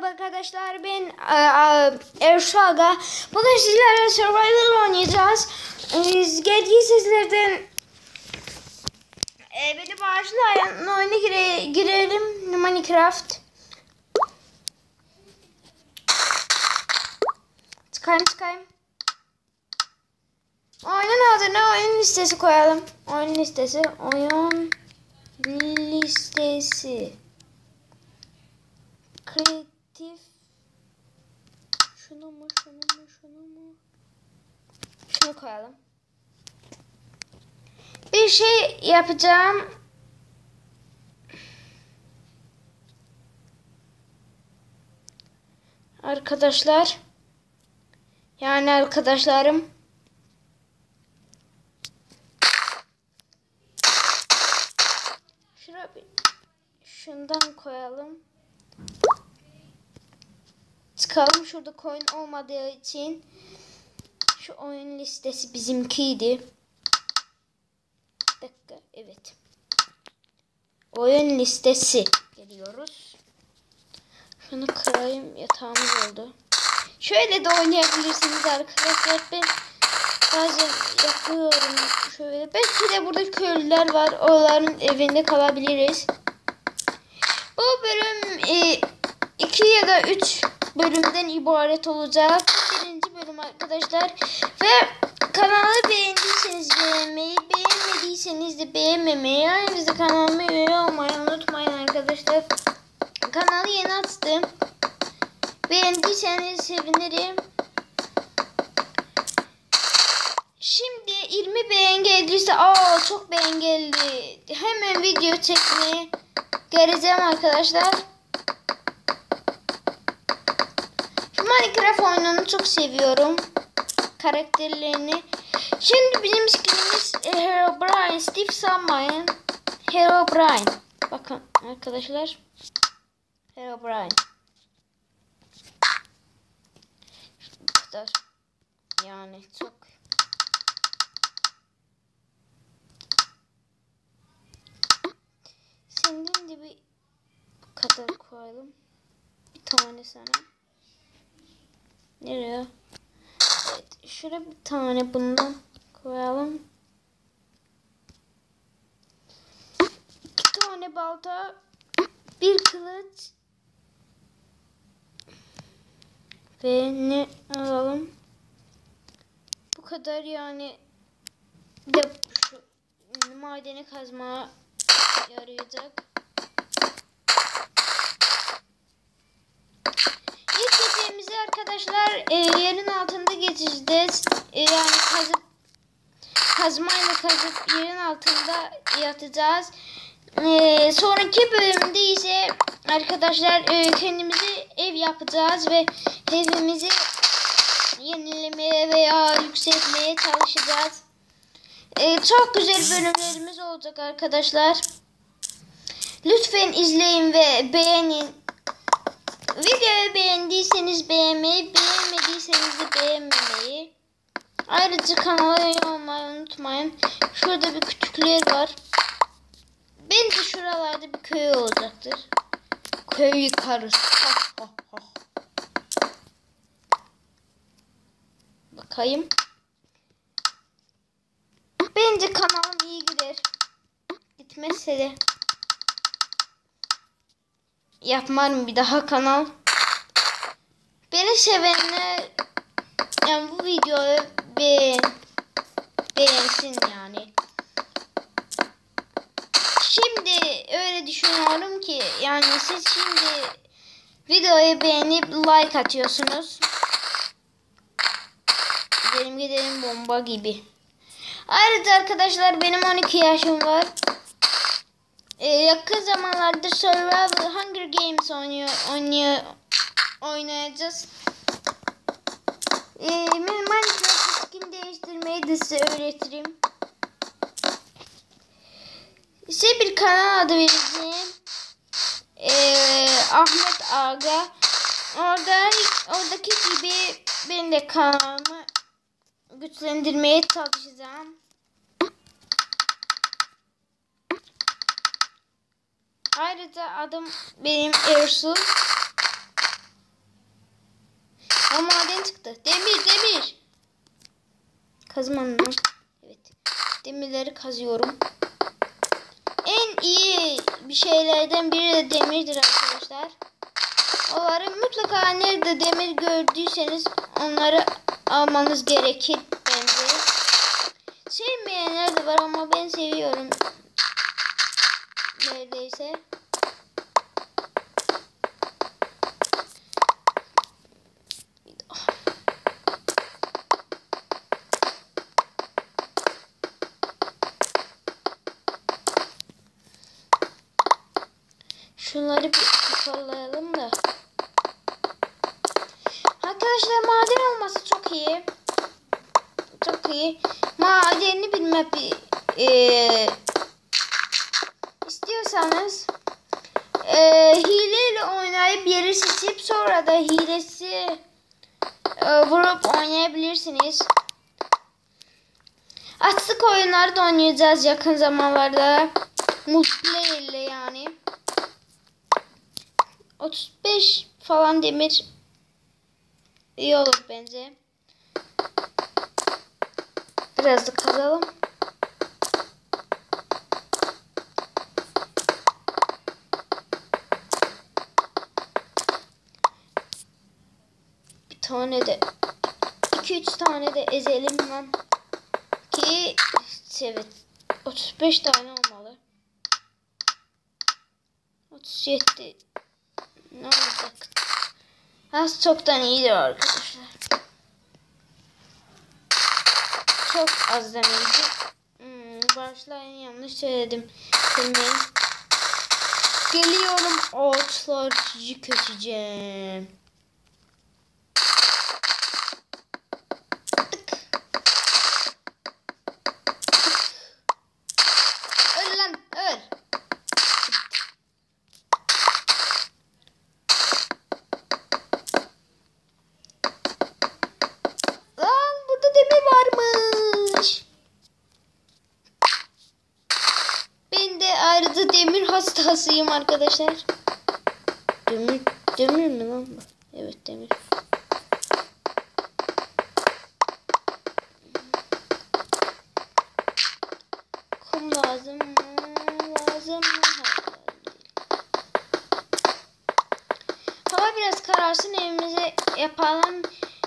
Merhaba arkadaşlar ben Erşaga. Bugün sizlerle Survival oynayacağız. Biz geldiği sizlerden e, beni bağışlayın. Oyuna gire, girelim. Minecraft. Çıkayım çıkayım. Oyunun adını oyun listesi koyalım. Oyun listesi. Oyun listesi. Kreatif. Şunu mu şunu mu şunu mu? Şunu koyalım. Bir şey yapacağım. Arkadaşlar. Yani arkadaşlarım. Bir şundan koyalım. Çıkalım şurada coin olmadığı için. Şu oyun listesi bizimkiydi. Bir dakika evet. Oyun listesi geliyoruz. Şunu kırayım yatağımız oldu. Şöyle de oynayabilirsiniz arkadaşlar. Ben bazen yapıyorum şöyle. Belki de burada köylüler var. Onların evinde kalabiliriz. Bu bölüm 2 e, ya da 3 bölümden ibaret olacak. Birinci bölüm arkadaşlar. Ve kanalı beğendiyseniz beğenmeyi, beğenmediyseniz de beğenmemeyi, ayrıca kanalıma üye olmayı unutmayın arkadaşlar. Kanalı yeni açtım. Beğendiyseniz sevinirim. Şimdi 20 beğen geldiyse aa çok beğen geldi. Hemen video çekmeye geleceğim arkadaşlar. Minecraft oyununu çok seviyorum. Karakterlerini. Şimdi bizim skinimiz Herobrine. Steve sanmayın. Herobrine. Bakın arkadaşlar. Herobrine. Bu kadar. Yani çok. Senin de bir bu kadar koyalım. Bir tane sana. Nereye? Evet. Şuraya bir tane bundan koyalım. İki tane balta. Bir kılıç. Ve ne alalım? Bu kadar yani. Bir de şu madeni kazma yarayacak. Arkadaşlar e, yerin altında geçeceğiz. E, yani kazıp kazmayla kazıp yerin altında yatacağız. E, sonraki bölümde ise arkadaşlar e, kendimize ev yapacağız ve evimizi yenilemeye veya yükseltmeye çalışacağız. E, çok güzel bölümlerimiz olacak arkadaşlar. Lütfen izleyin ve beğenin. Videoyu beğendiyseniz beğenmeyi, beğenmediyseniz de beğenmemeyi. Ayrıca kanala abone olmayı unutmayın. Şurada bir küçükler var. Bence şuralarda bir köy olacaktır. Köy yıkarız. Bakayım. Bence kanalım iyi gider. Gitmezse de yapmam bir daha kanal. Beni sevenler yani bu videoyu beğen beğensin yani. Şimdi öyle düşünüyorum ki yani siz şimdi videoyu beğenip like atıyorsunuz. Benim gidelim bomba gibi. Ayrıca arkadaşlar benim 12 yaşım var. Ee, yakın zamanlarda Survival Hunger Games oynuyor, oynuyor oynayacağız. Ee, Minecraft skin değiştirmeyi de size öğretirim. Size bir kanal adı vereceğim. Ee, Ahmet Aga. Orada oradaki gibi ben de kanalımı güçlendirmeye çalışacağım. Ayrıca adım benim Ersu. O maden çıktı. Demir demir. Kazmanın. Evet. Demirleri kazıyorum. En iyi bir şeylerden biri de demirdir arkadaşlar. Onları mutlaka nerede demir gördüyseniz onları almanız gerekir bence. Sevmeyenler de var ama ben. Neredeyse. Şunları bir toparlayalım da. Arkadaşlar maden olması çok iyi. Çok iyi. Madeni bilmek bir e, istiyorsanız e, hileyle oynayıp yeri seçip sonra da hilesi e, vurup oynayabilirsiniz. Açlık oyunları da oynayacağız yakın zamanlarda. Multiplayer yani. 35 falan demir iyi olur bence. Biraz da kazalım. Tane de 2-3 tane de ezelim lan. Ki evet 35 tane olmalı. 37 ne olacak? Az çoktan iyidir arkadaşlar. Çok az demeliydi. Hmm, başlayın yanlış söyledim. Bilmeyin. Geliyorum ağaçlar sizi keseceğim. Tık. Öl lan öl. Lan burada demir varmış. Ben de ayrıca demir hastasıyım arkadaşlar. Demir, demir mi lan? Evet demir. Kum lazım mı? Lazım mı? Hava biraz kararsın evimizi yapalım.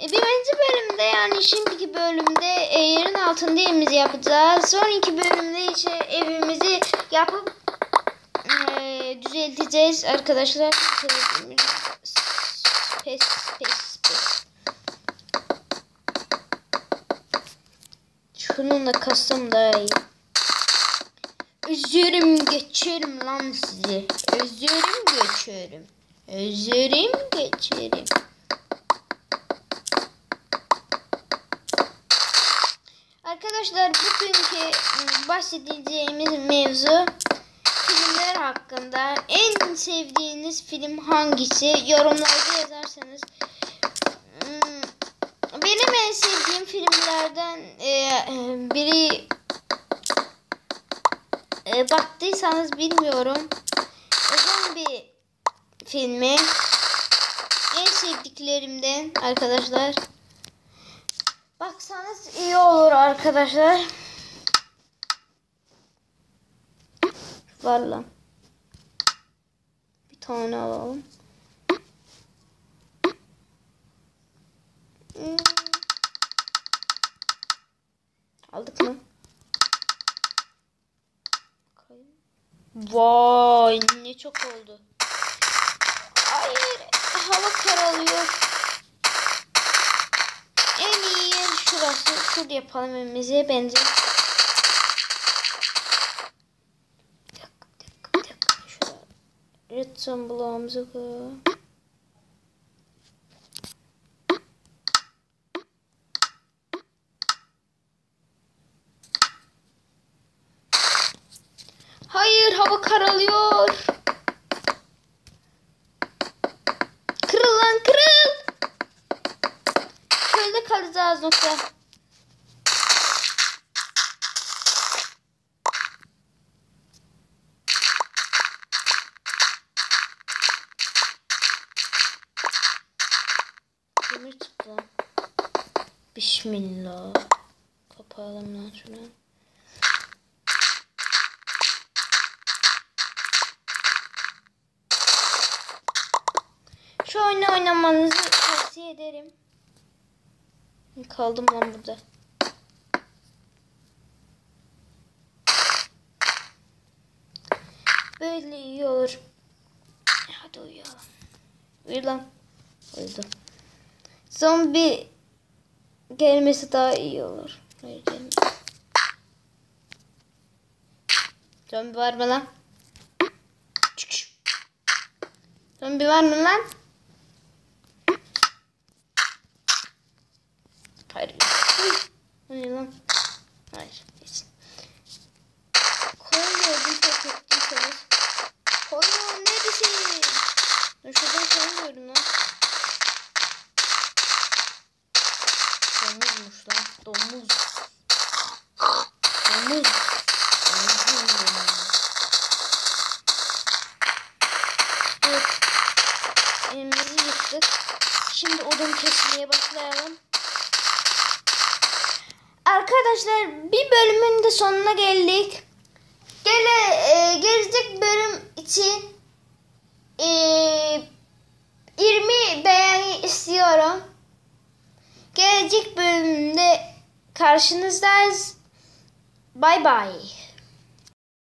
E, birinci bölümde yani şimdiki bölümde e, yerin altında evimizi yapacağız. Sonraki bölümde ise evimizi yapıp e, düzelteceğiz arkadaşlar. Pes pes pes. Şununla kassam daha iyi. Özürüm geçerim lan sizi. Özürüm geçerim. Özürüm geçerim. Arkadaşlar bugünkü bahsedeceğimiz mevzu hakkında. En sevdiğiniz film hangisi? Yorumlarda yazarsanız. ım, Benim en sevdiğim filmlerden e, biri e, baktıysanız bilmiyorum. Zombi filmi en sevdiklerimden arkadaşlar. Baksanız iyi olur arkadaşlar. Var lan. Tane alalım. Hmm. Aldık mı? Vay ne çok oldu. Hayır hava karalıyor. En iyi yer şurası. Şurada yapalım evimizi bence. Bir dakika, bir dakika, bir dakika. Şurada redstone bloğumuzu. Hayır hava karalıyor. Kırıl lan kırıl. Şöyle kalacağız nokta. Demir Bismillah. Kapayalım lan şunu. Şu oyunu oynamanızı tavsiye ederim. Kaldım lan burada. Böyle iyi olur. Hadi uyuyalım. Uyu lan. Uyudum. Zombi gelmesi daha iyi olur. Hayır gelmedi. Zombi var mı lan? Zombi var mı lan? Hayır. Hayır lan. Hayır. Başlayalım. Arkadaşlar bir bölümün de sonuna geldik. Gele, e, gelecek bölüm için e, 20 beğeni istiyorum. Gelecek bölümde karşınızdayız. Bay bay.